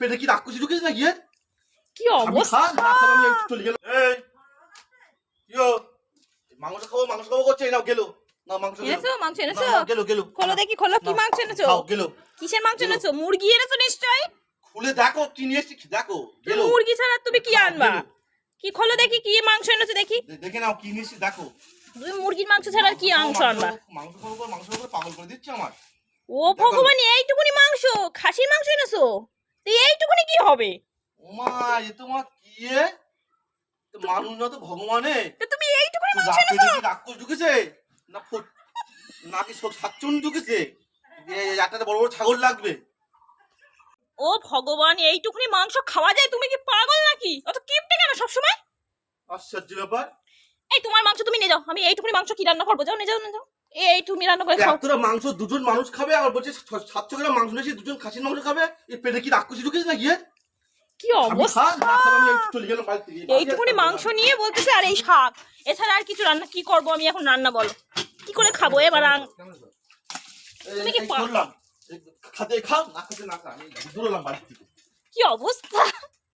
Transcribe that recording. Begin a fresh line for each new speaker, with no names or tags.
পেটে কি রাক্ষসী ঢুকেছে না গিয়ে
কি অবস্থা?
আমি চলে গেলাম। এই ইয়ো মাংস খাব মাংস খাব করছে নাও গেলো। না মাংস গেলো।
এনেছো মাংস এনেছো?
না, না, গেলো গেলো।
খোলো দেখি খোলো কি মাংস এনেছো?
খাও, গেলো।
কিসের মাংস এনেছো? মুরগি এনেছো নিশ্চয়ই?
খুলে দেখো কি নিয়ে এসেছি দেখো গেলো।
মুরগি ছাড়া তুমি কি আনবা? কি খোলো দেখি কি মাংস এনেছো দেখি।
দেখে নাও কি নিয়ে এসেছি দেখো।
তুমি মুরগির মাংস ছাড়া আর কি মাংস আনবা?
মাংস খাব মাংস খাব পাগল করে দিচ্ছে আমার।
ও ভগবান এইটুকুনি মাংস? খাসির মাংস এনেছো? তো এইটুকুনি কি হবে?
ওমা এ তোমার কি এ? তো মানুষ না তো ভগবানে।
তো তুমি এইটুকুনি মাংস এনেছো
রাক্ষস ঢুকেছে? না ফট- নাকি সব সাতচুন ঢুকেছে? একটাতে বড় বড় ছাগল লাগবে।
ও ভগবান এইটুকুনি মাংস খাওয়া যায়? তুমি কি পাগল নাকি? অত কিপটে কেন সবসময়?
আশ্চর্য ব্যাপার।
এই তোমার মাংস তুমি নিয়ে যাও। আমি এইটুকুনি মাংস কি রান্না করব? যাও নিয়ে যাও নিয়ে যাও। এই তুমি রান্না করে খাও।
এতটা মাংস দুজন মানুষ খাবে আর বলছে ছ- সাতশো গ্রাম মাংস নিয়েছি দুজন খাসির মাংস খাবে। এই পেটে কি রাক্ষসী ঢুকেছে না গিয়ে
কি অবস্থা?
থেকে
এইটুকুনি মাংস নিয়ে বলতেছে আর এই শাক এছাড়া আর কিছু রান্না কি করব আমি এখন রান্না বলো। কি করে খাব এবার আং- তুমি কি
এই করলাম। খাতে খাও না খাতে না খা আমি দূর হলাম বাড়ি থেকে।
কি অবস্থা?